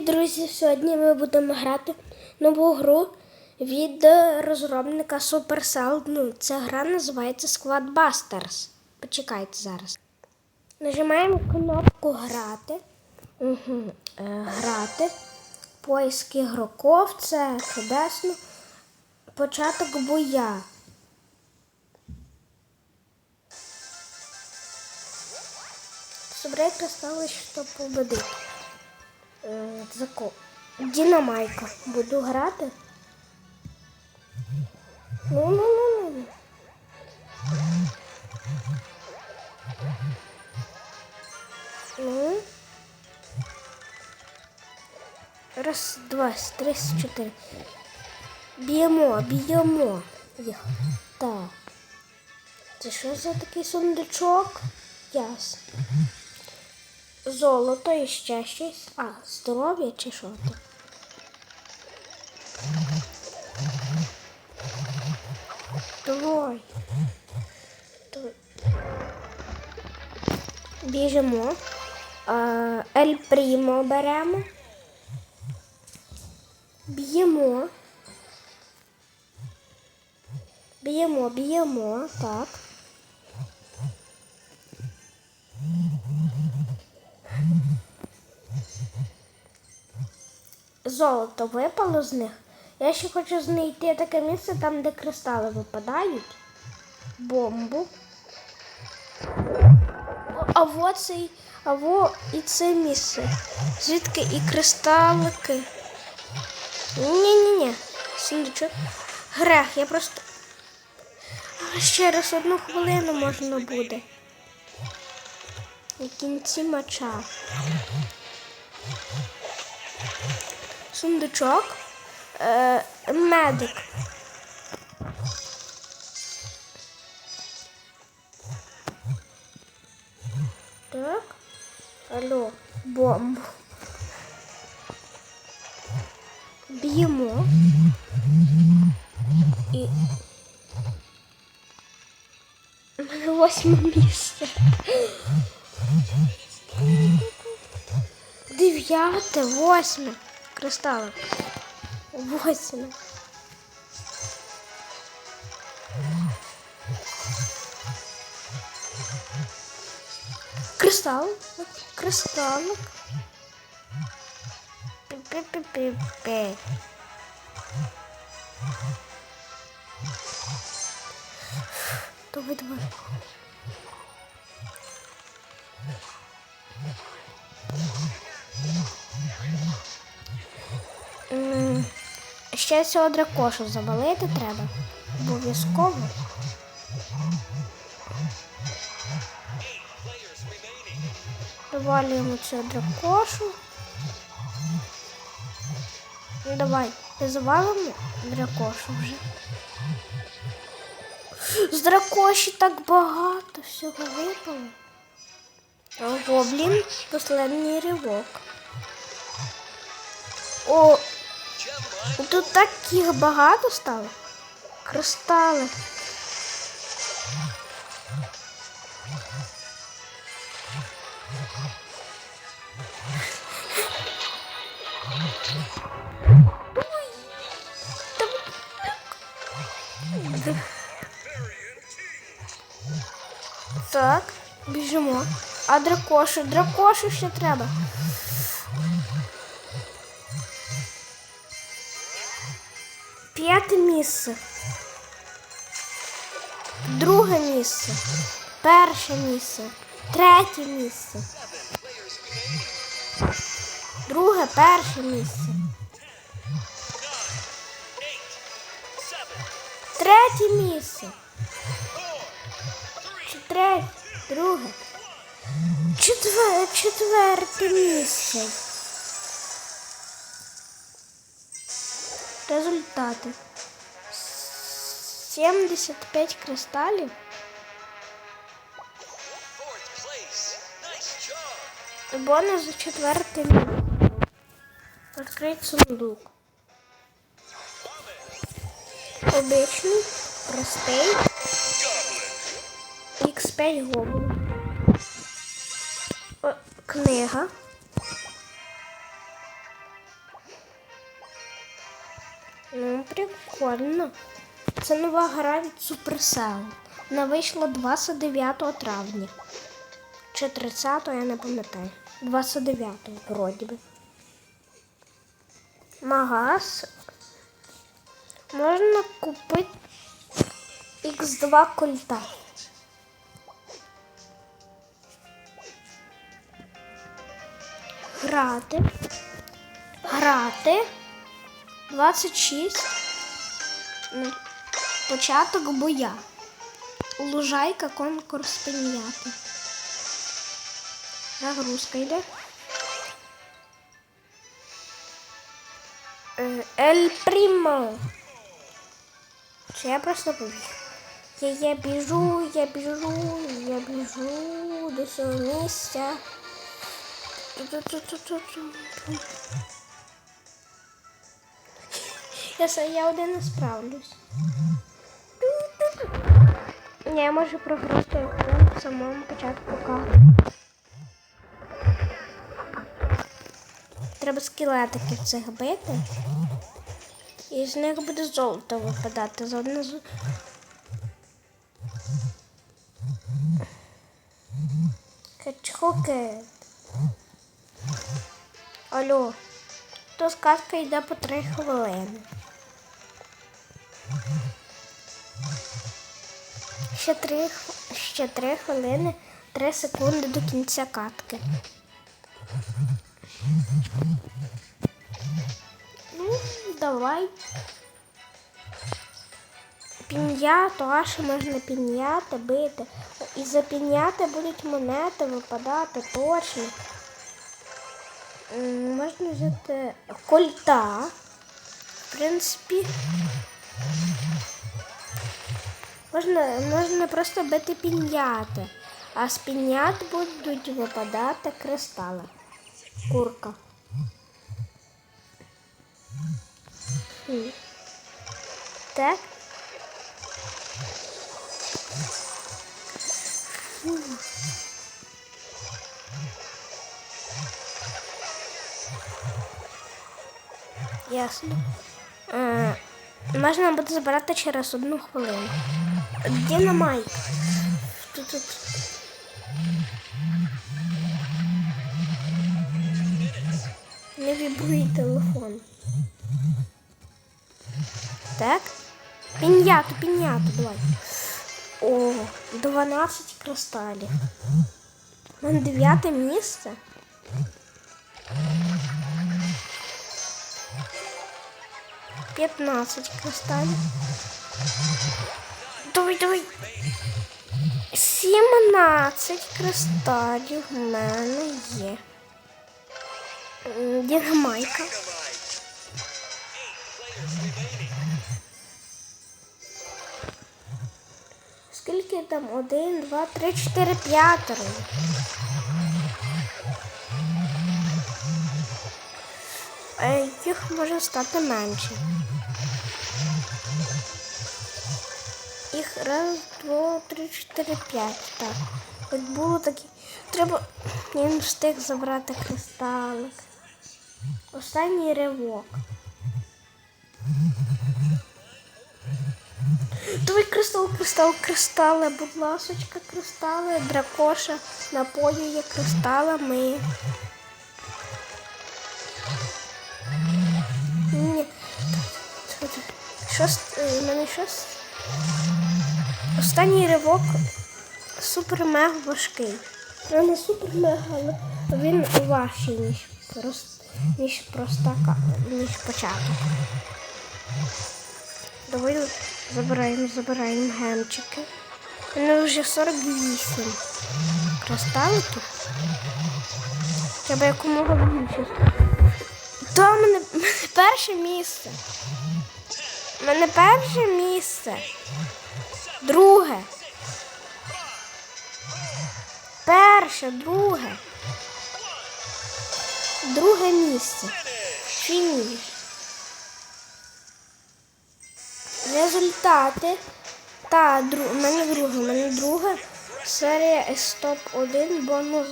Привіт, друзі! Сьогодні ми будемо грати нову гру від розробника Supercell. Ну, ця гра називається Squad Busters. Почекайте зараз. Нажимаємо кнопку Грати. Угу. Е, грати. Поиск ігроков. Це чудесно. Початок боя. Собирай кристалли, щоб победити. Е. Дінамайка. Буду грати. Ну, ну, ну, ну. Ну. Раз, два, три, чотири. Б'ємо, б'ємо. їх. Так. Це що за такий сундучок? Ясно. Золото і ще щось. А, здоров'я чи що то? Давай. Давай. Біжимо. Ель Прімо беремо. Б'ємо. Б'ємо, б'ємо. Так. Золото випало з них. Я ще хочу знайти таке місце, там, де кристали випадають. Бомбу. А во цей, а во і це місце. Звідки і кристалики. Ні-ні-ні. Сундучок. Грех, я просто. Ще раз одну хвилину можна буде. На кінці меча. Сундучок. Е, медик. Так. Алло, бомбу. Б'ємо. І. Мене восьме місце. Дев'яте, восьме. Кристалик. Восьме. Кристал. Кристалик. Пі-пі-пі-пі. Давай, давай. Ще цього дракошу завалити треба. Обов'язково. Довалюємо цього дракошу. Ну, давай, завалимо дракошу вже. З дракоші так багато всього випало. Ого, блін, последній ривок. О, тут таких багато стало. Кристали. Так, біжимо. А дракошу, дракошу ще треба. П'яте місце. Друге місце. Перше місце. Третє місце. Друге, перше місце. Третє місце. Чи? Друге. Четвер... Четверте місце. Результати. 75 кристалів. Бонус за четверте місце. Відкрити сундук. Обичний, простий. X5 гоблин. Книга. Ну, прикольно. Це нова гра від Supercell. Вона вийшла 29 травня. Чи 30, я не пам'ятаю. 29 вроді би. Магаз. Можна купити X2 кольта. Грати. Грати. 26. Ну, Початок боя. Лужайка конкурс пін'яти. Загрузка йде. Е, Ель Примо. Чи я просто побіг? Я, я біжу, я біжу, я біжу до цього місця. Ту-ту-ту-ту-ту. Я, я один не справлюсь. Ні, я можу програти в самому початку карти. Треба скелетиків цих бити. І з них буде золото випадати. Заодно з... Качхоки. Алло. То сказка йде по три хвилини. Ще три, ще три хвилини, три секунди до кінця катки. Ну, давай. Пін'яту, аж можна пін'яти бити. І за пін'яти будуть монети випадати точно. Можна взяти кольта. В принципі. Можна, можна просто бити пін'яти. А з пін'ят будуть випадати кристали. Курка. Так. Ясно. Е, можна буде забирати через одну хвилину. Динамайк. Тут, тут. Не вібрує телефон. Так. Пін'яту, пін'яту, давай. О, 12 кристалів. У мене дев'яте місце. П'ятнадцять кристалів. Давай, давай. 17 кристалів в мене є. М, Скільки там? Один, два, три, чотири, п'ятеро. Їх може стати менше. Раз, два, три, чотири, п'ять. Так. От було такі. Треба. Я не встиг забрати кристалик. Останній ривок. Давай кристал, кристал, кристали, будь ласочка, кристали, дракоша, напоює кристалами. Ні. Щось, е, мене щось. Останній ривок супер мега важкий. Ну, не супер мега, але він важчий, ніж, прос, ніж проста ніж початок. Давай забираємо, забираємо гемчики. У мене вже 48 кристаликів. Треба якомога більше. Та в мене, в мене перше місце. У мене перше місце. Друге. Перше, друге. Друге місце. Фініш. Результати. Та, дру... у мене друге, мене друге. Серія Стоп 1 бонус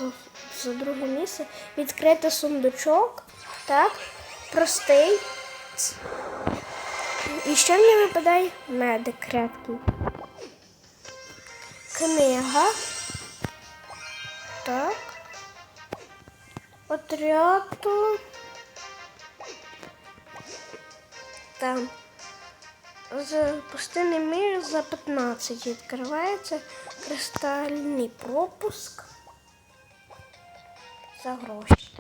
за друге місце. Відкрити сундучок. Так. Простий. І ще мені випадає медик крепкий. Книга. Так. Отряду. Там. З пустинний мір за 15 відкривається кристальний пропуск за гроші.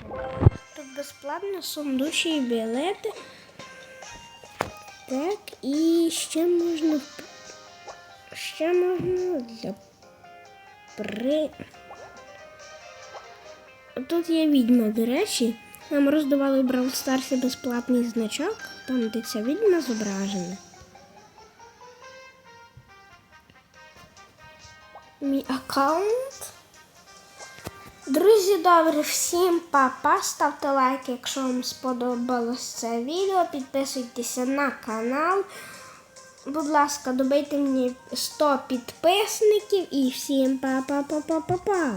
Тут безплатно сундучі і білети. Так, і ще можна. Ще можна для при. Тут є відьма, до речі. Нам роздавали в Brawl Старсі безплатний значок, там де ця відьма зображена. Мій аккаунт. Друзі, добре, всім па-па. Ставте лайк, якщо вам сподобалось це відео. Підписуйтеся на канал. Будь ласка, добийте мені 100 підписників і всім па-па-па-па-па-па.